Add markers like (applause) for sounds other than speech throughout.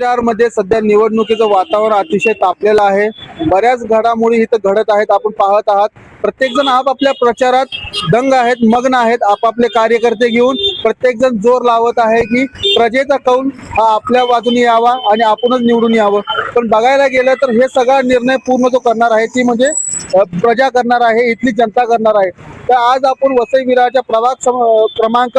मध्ये सध्या निवडणुकीचं वातावरण अतिशय तापलेलं आहे. बऱ्याच घडामोडी इथं घडत आहेत. आपण पाहत आहात. प्रत्येक जण आपापल्या प्रचारात दंग आहेत मग्न आहेत. आपापले कार्यकर्ते घेऊन प्रत्येक जण जोर लावत आहे की प्रजेचा कौल हा आपल्या बाजूने यावा आणि आपणच निवडून यावं. पण बघायला गेलं तर हे सगळा निर्णय पूर्ण जो करणार आहे ती म्हणजे प्रजा करणार आहे इथली जनता करणार आहे. तर आज आपण वसई विराच्या प्रभाग क्रमांक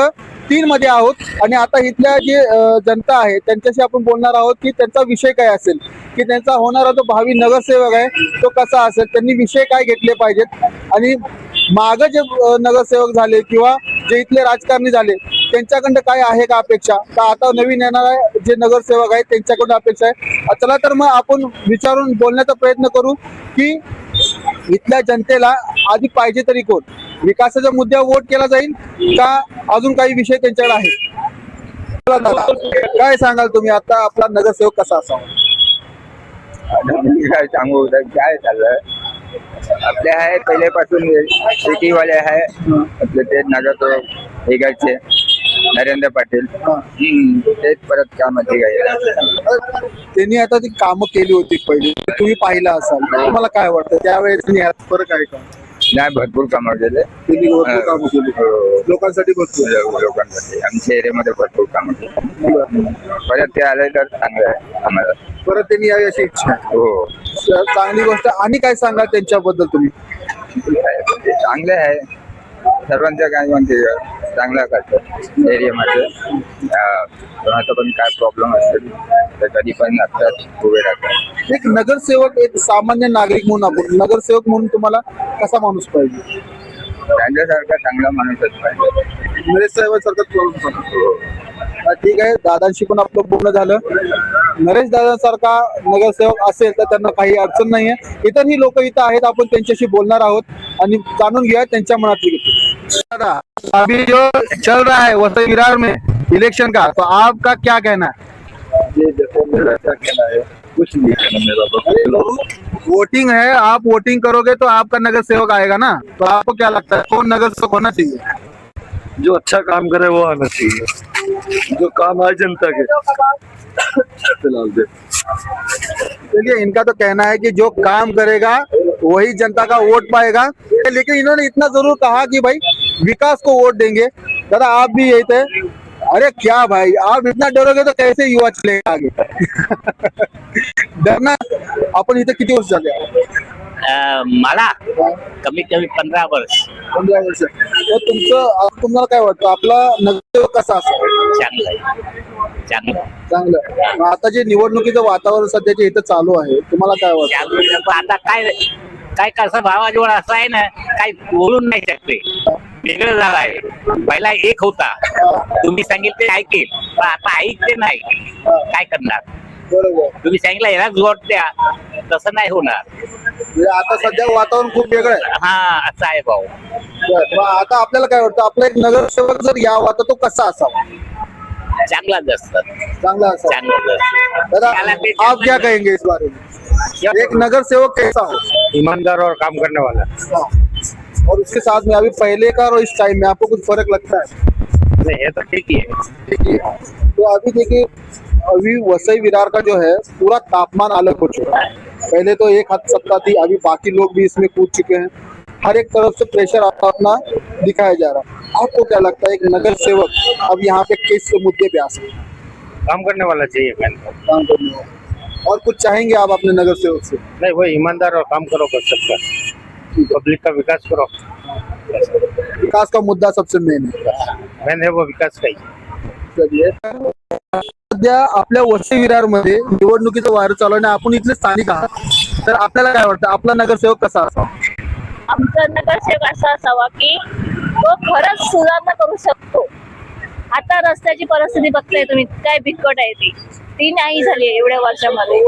तीन मध्ये आहोत. आणि आता इथल्या जे जनता आहे त्यांच्याशी आपण बोलणार आहोत की त्यांचा विषय काय असेल? की त्यांचा होणारा जो भावी नगरसेवक आहे तो कसा असेल? त्यांनी विषय काय घेतले पाहिजेत? आणि माग जे नगरसेवक झाले किंवा जे इथले राजकारणी झाले त्यांच्याकडं काय आहे का अपेक्षा? का आता नवीन येणारा जे नगरसेवक आहेत त्यांच्याकडून अपेक्षा आहे? चला तर मग आपण विचारून बोलण्याचा प्रयत्न करू की इथल्या जनतेला आधी पाहिजे तरी कोण? विकासाच्या मुद्द्यावर वोट केला जाईल का अजून काही विषय त्यांच्याकडे आहेत? काय सांगाल तुम्ही? आता आपला नगरसेवक कसा असावा? काय सांगू? काय झालं आपले आहे पहिल्यापासून सिटीवाले आहे. आपले ते नगर हे हेगाचे नरेंद्र पाटील. हम्म, तेच परत कामाचे त्यांनी आता ती कामं केली होती पहिली. तुम्ही पाहिलं असाल. तुम्हाला काय वाटतं? त्यावेळेस आणि यात फरक आहे का? नाही भरपूर कामं केले. त्यांनी भरपूर कामं केली. हो. लोकांसाठी भरपूर. लो- लोकांसाठी. आमच्या एरियामध्ये भरपूर कामं केली. परत ते आले तर चांगलं आहे आम्हाला. परत त्यांनी यावी अशी इच्छा आहे. हो. चांगली गोष्ट. आणि काय सांगाल त्यांच्याबद्दल तुम्ही? चांगले आहे. सर्वांच्या काय म्हणते चांगला करतात एरियामध्ये. कोणाचा पण काय प्रॉब्लेम असेल तर कधी पण असतात उभे राहतात. एक नगरसेवक एक सामान्य नागरिक म्हणून आपण नगरसेवक म्हणून तुम्हाला कसा माणूस पाहिजे? त्यांच्यासारखा चांगला माणूसच पाहिजे. नरेश साहेबांसारखा ठीक आहे. दादांशी पण आपलं बोलणं झालं. नरेश दादांसारखा नगरसेवक असेल तर त्यांना काही अडचण नाहीये. इतरही लोक इथं आहेत. आपण त्यांच्याशी बोलणार आहोत आणि जाणून घेऊया त्यांच्या मनातली दादा अभी जो चल रहा है वसई विरार में इलेक्शन का तो आपका क्या कहना है? ये जैसे मेरा अच्छा कहना है? कुछ नहीं कहना मेरा वोटिंग है आप वोटिंग करोगे तो आपका नगर सेवक आएगा ना? तो आपको क्या लगता है कौन नगर सेवक होना चाहिए? जो अच्छा काम करे वो आना चाहिए। जो काम आए जनता के। फ़िलहाल दे चलिए, इनका तो कहना है कि जो काम करेगा, वही जनता का वोट पाएगा। लेकिन इन्होंने इतना ज़रूर कहा कि भाई, विकास को वोट देंगे। दादा, आप भी यही थे। अरे क्या भाई, आप इतना डरोगे तो कैसे युवा चलेगा आगे? (laughs) डरना, अपन इथे किती वर्ष मला कमीत कमी पंधरा वर्ष. पंधरा वर्ष. तर तुमचं तुम्हाला काय वाटतं आपला नगरसेवक कसा असावा? चांगलं आहे. चांगलं आहे. चांगलं मग आता जे निवडणुकीचं वातावरण सध्याचे इथं चालू आहे तुम्हाला काय वाटतं? चांगलं आहे. पण आता काय काय कसं भावाजवळ असं आहे ना काही बोलून नाही शकते. वेगळं झालं आहे. पहिला एक होता. तुम्ही सांगितले ऐकेल पण आता ऐकते नाही. काय करणार? बरोबर. तुम्ही सांगितलं याला जोड द्या. तसं नाही होणार. म्हणजे आता सध्या वातावरण खूप वेगळं आहे. हा असं आहे भाऊ. बरं. मग आता आपल्याला काय वाटतं? आपला एक नगरसेवक जर यावा तर तो कसा असावा? चांगलाच असतं चांगला असावा. चांगलं दादा त्याला ते- आप क्या कहेंगे इस बारे में एक नगर सेवक कैसा हो? ईमानदार और काम करने वाला हाँ। और उसके साथ में अभी पहले का और इस टाइम में आपको कुछ फर्क लगता है? नहीं है तो ठीक ही है। देखिए तो अभी देखिए अभी वसई विरार का जो है पूरा तापमान अलग हो चुका है। पहले तो एक हद सत्ता थी अभी बाकी लोग भी इसमें कूद चुके हैं। हर एक तरफ़ से प्रेशर आपका अपना दिखाया जा रहा है। आपको क्या लगता है एक नगर सेवक अब यहाँ पे किस मुद्दे पे आ सकते हैं? काम करने वाला चाहिए काम करने वाला? और कुछ चाहेंगे आप अपने नगर सेवक से? नहीं वो ईमानदार और काम करो कर सकता पब्लिक का विकास करो। विकास का मुद्दा सबसे मेन है। मैंने वो विकास का ही। सध्या आपल्या वसई विरारमध्ये निवडणुकीचं वार चालू आणि आपण इथले स्थानिक आहात. तर आपल्याला काय वाटतं? आपला नगरसेवक कसा असावा? आमचा नगरसेवक असा असावा की तो खरंच सुधारणा करू शकतो. आता रस्त्याची परिस्थिती बघताय तुम्ही काय बिकट आहे ती. ती नाही झाली एवढ्या वर्षामध्ये.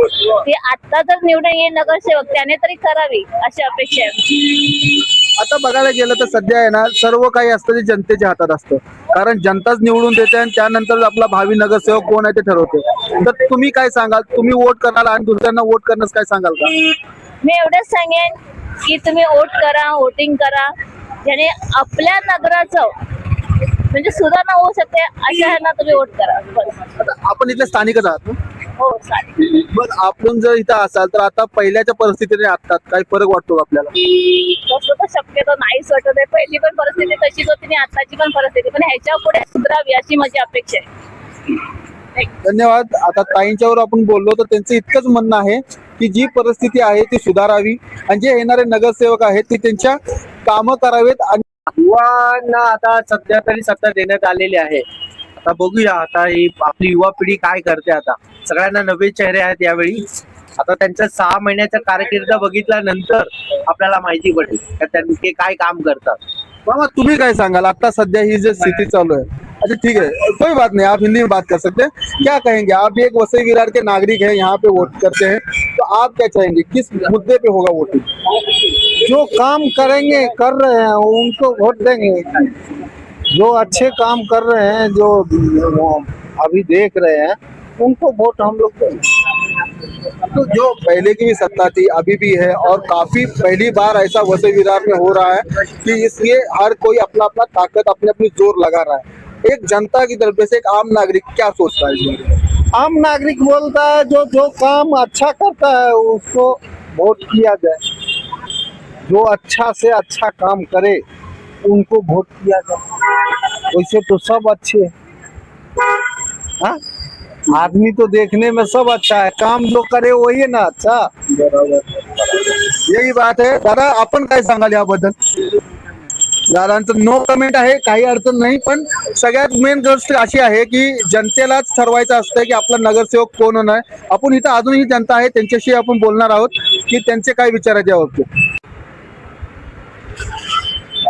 ती आता जर निवडून ये नगरसेवक त्याने तरी करावी अशी अपेक्षा आहे आमची. आता बघायला गेलं तर सध्या आहे ना सर्व काही असतं ते जनतेच्या हातात असतं. कारण जनताच निवडून देते आणि त्यानंतर आपला भावी नगरसेवक कोण आहे ते ठरवते. तर तुम्ही काय सांगाल? तुम्ही वोट कराल आणि दुसऱ्यांना वोट करण्यास काय सांगाल का? मी एवढंच सांगेन की तुम्ही वोट करा वोटिंग करा. ज्याने आपल्या नगराचं म्हणजे सुधारणा होऊ शकते अशा ह्यांना तुम्ही वोट करा. आपण इथले स्थानिकच आहात हो चालेल. मग आपण जर इथं असाल तर आता पहिल्याच्या परिस्थितीने आता काही फरक वाटतो का आपल्याला? तसं तर शक्यतो नाहीच वाटत आहे. पहिली पण परिस्थिती तशीच होती आणि आताची पण परिस्थिती. पण ह्याच्या पुढे सुधरावी अशी माझी अपेक्षा आहे. धन्यवाद. आता ताईंच्यावर आपण बोललो तर त्यांचं इतकंच म्हणणं आहे की जी परिस्थिती आहे ती सुधारावी. आणि जे येणारे नगरसेवक आहेत ते त्यांच्या कामं करावेत आणि युवांना आता सध्या तरी सत्ता देण्यात आलेली आहे. आता बघूया आता ही आपली युवा पिढी काय करते आता. सगळ्यांना नवे चेहरे आहेत यावेळी. आता त्यांच्या सहा महिन्याचा कारकीर्द बघितल्यानंतर आपल्याला माहिती पडेल का त्यांनी ते काय काम करतात. मामा तुम्ही काय सांगाल? आता सध्या ही जो स्थिति चालू है अच्छा ठीक है कोई बात नहीं आप हिंदी में बात कर सकते हैं। क्या कहेंगे? आप एक वसई विरार के नागरिक हैं यहाँ पे वोट करते हैं। तो आप क्या चाहेंगे? किस मुद्दे पे होगा वोटिंग जो काम करेंगे कर रहे हैं उनको वोट देंगे। जो अच्छे काम कर रहे हैं जो अभी देख रहे हैं उनको वोट हम लोग तो जो पहले की भी सत्ता थी अभी भी है और काफ़ी पहली बार ऐसा वसई विरार में हो रहा है कि इसलिए हर कोई अपना अपना ताकत अपने अपनी ज़ोर लगा रहा है। एक जनता की तरफ़ से एक आम नागरिक क्या सोचता है इस बारे में? आम नागरिक बोलता है जो जो काम अच्छा करता है उसको वोट किया जाए। जो अच्छा से अच्छा काम करे उनको वोट किया जाए। वैसे तो सब अच्छे हैं। हाँ? आदमी तो देखने में सब अच्छा है। काम जो करे वही है ना अच्छा? यही बात आहे दादा आपण काय सांगाल याबद्दल? दादांचं नो कमेंट आहे काही अडचण नाही पण सगळ्यात मेन गोष्ट अशी आहे की जनतेलाच ठरवायचं असतं की आपला नगरसेवक कोण होणार. आहे. आपण इथं अजूनही जनता आहे त्यांच्याशी आपण बोलणार आहोत की त्यांचे काय विचार आहेत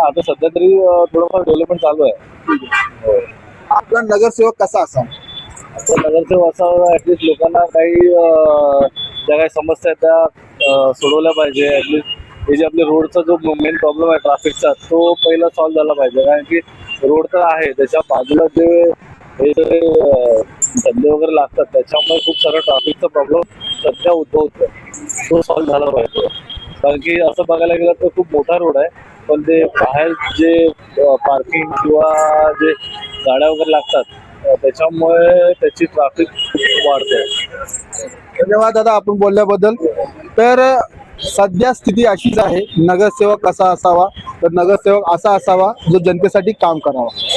आता सध्या तरी थोडंफार डेव्हलपमेंट चालू आहे. आपला नगरसेवक कसा असा? नगरसेवक असा ऍटलिस्ट लोकांना काही ज्या काही समस्या आहेत त्या सोडवल्या पाहिजे. ऍटलिस्ट हे जे आपले रोडचा जो मेन प्रॉब्लेम आहे ट्रॅफिकचा तो पहिला सॉल्व्ह झाला पाहिजे. कारण की रोड तर आहे त्याच्या बाजूला जे हे जे धंदे वगैरे लागतात त्याच्यामुळे खूप सारा ट्रॅफिकचा प्रॉब्लेम सध्या उद्भवतो तो सॉल्व्ह झाला पाहिजे. कारण की असं बघायला गेलं तर खूप मोठा रोड आहे. पण ते बाहेर जे पार्किंग किंवा जे गाड्या वगैरे लागतात त्याच्यामुळे त्याची ट्रॅफिक वाढते. धन्यवाद दादा आपण बोलल्याबद्दल. तर सध्या स्थिती अशीच आहे. नगरसेवक कसा असावा? तर नगरसेवक असा असावा जो जनतेसाठी काम करावा.